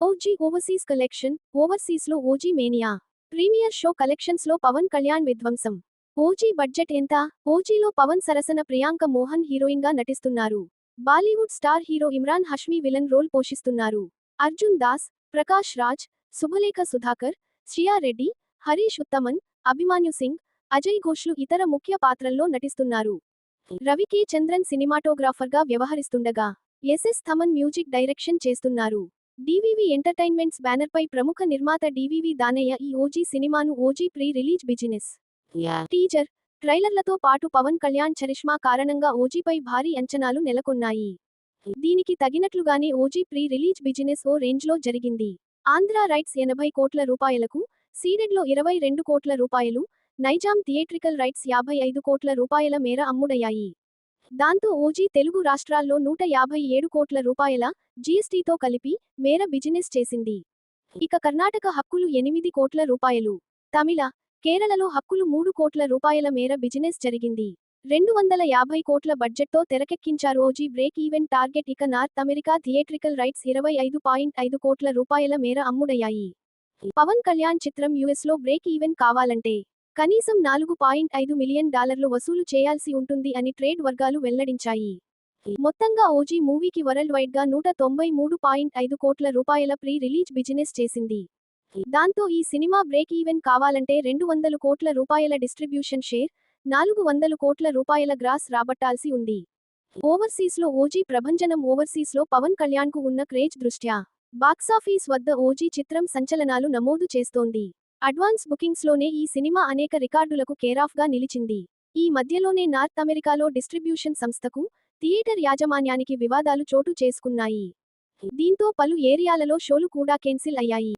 OG overseas collection ఓవర్సీస్లో OG mania premiere show కలెక్షన్స్లో పవన్ కళ్యాణ్ విధ్వంసం ఓజీ బడ్జెట్ ఎంత? ఓజీలో పవన్ సరసన ప్రియాంక మోహన్ హీరోయిన్గా నటిస్తున్నారు. Bollywood star hero Imran Hashmi villain role పోషిస్తున్నారు. అర్జున్ దాస్ ప్రకాష్ రాజ్ శుభలేఖ సుధాకర్ శ్రియా రెడ్డి హరీష్ ఉత్తమన్ అభిమాన్యు సింగ్ అజయ్ ఘోష్లు ఇతర ముఖ్య పాత్రల్లో నటిస్తున్నారు. రవి కే చంద్రన్ సినిమాటోగ్రాఫర్గా వ్యవహరిస్తుండగా ఎస్ఎస్ థమన్ మ్యూజిక్ డైరెక్షన్ చేస్తున్నారు. డివివి ఎంటర్టైన్మెంట్స్ బ్యానర్పై ప్రముఖ నిర్మాత డివివి దానయ్య ఈ ఓజీ సినిమాను OG pre release business. Teaser ట్రైలర్లతో పాటు పవన్ కళ్యాణ్ చరిష్మా కారణంగా ఓజీపై భారీ అంచనాలు నెలకొన్నాయి. దీనికి తగినట్లుగానే ఓజీ ప్రీ రిలీజ్ బిజినెస్ ఓ రేంజ్లో జరిగింది. ఆంధ్ర రైట్స్ ఎనభై కోట్ల రూపాయలకు సీడెడ్లో ఇరవై రెండు కోట్ల రూపాయలు నైజాం థియేట్రికల్ రైట్స్ యాభై ఐదు కోట్ల రూపాయల మేర అమ్ముడయ్యాయి. దాంతో ఓజీ తెలుగు రాష్ట్రాల్లో నూట యాభై ఏడు కోట్ల రూపాయల జీఎస్టీతో కలిపి మేర బిజినెస్ చేసింది. ఇక కర్ణాటక హక్కులు ఎనిమిది కోట్ల రూపాయలు. తమిళ కేరళలో హక్కులు మూడు కోట్ల రూపాయల మేర బిజినెస్ జరిగింది. రెండు వందల యాభై కోట్ల బడ్జెట్తో తెరకెక్కించారు ఓజీ బ్రేక్ ఈవెంట్ టార్గెట్ ఇక నార్త్ అమెరికా థియేట్రికల్ రైట్స్ ఇరవై ఐదు పాయింట్ ఐదు కోట్ల రూపాయల మేర అమ్ముడయ్యాయి. పవన్ కళ్యాణ్ చిత్రం యుఎస్లో బ్రేక్ ఈవెన్ కావాలంటే కనీసం నాలుగు పాయింట్ ఐదు మిలియన్ డాలర్లు వసూలు చేయాల్సి ఉంటుంది అని ట్రేడ్ వర్గాలు వెల్లడించాయి. మొత్తంగా ఓజీ మూవీకి వరల్డ్ వైడ్గా నూట తొంభై మూడు పాయింట్ ఐదు కోట్ల రూపాయల ప్రీ రిలీజ్ బిజినెస్ చేసింది. దాంతో ఈ సినిమా బ్రేక్ ఈవెన్ కావాలంటే రెండు వందల కోట్ల రూపాయల డిస్ట్రిబ్యూషన్ షేర్ నాలుగు వందల కోట్ల రూపాయల గ్రాస్ రాబట్టాల్సి ఉంది. ఓవర్సీస్లో ఓజీ ప్రభంజనం ఓవర్సీస్లో పవన్ కళ్యాణ్కు ఉన్న క్రేజ్ దృష్ట్యా బాక్సాఫీస్ వద్ద ఓజీ చిత్రం సంచలనాలు నమోదు చేస్తోంది. అడ్వాన్స్ బుకింగ్స్లోనే ఈ సినిమా అనేక రికార్డులకు కేరాఫ్గా నిలిచింది. ఈ మధ్యలోనే నార్త్ అమెరికాలో డిస్ట్రిబ్యూషన్ సంస్థకు థియేటర్ యాజమాన్యానికి వివాదాలు చోటు చేసుకున్నాయి. దీంతో పలు ఏరియాలలో షోలు కూడా కెన్సిల్ అయ్యాయి.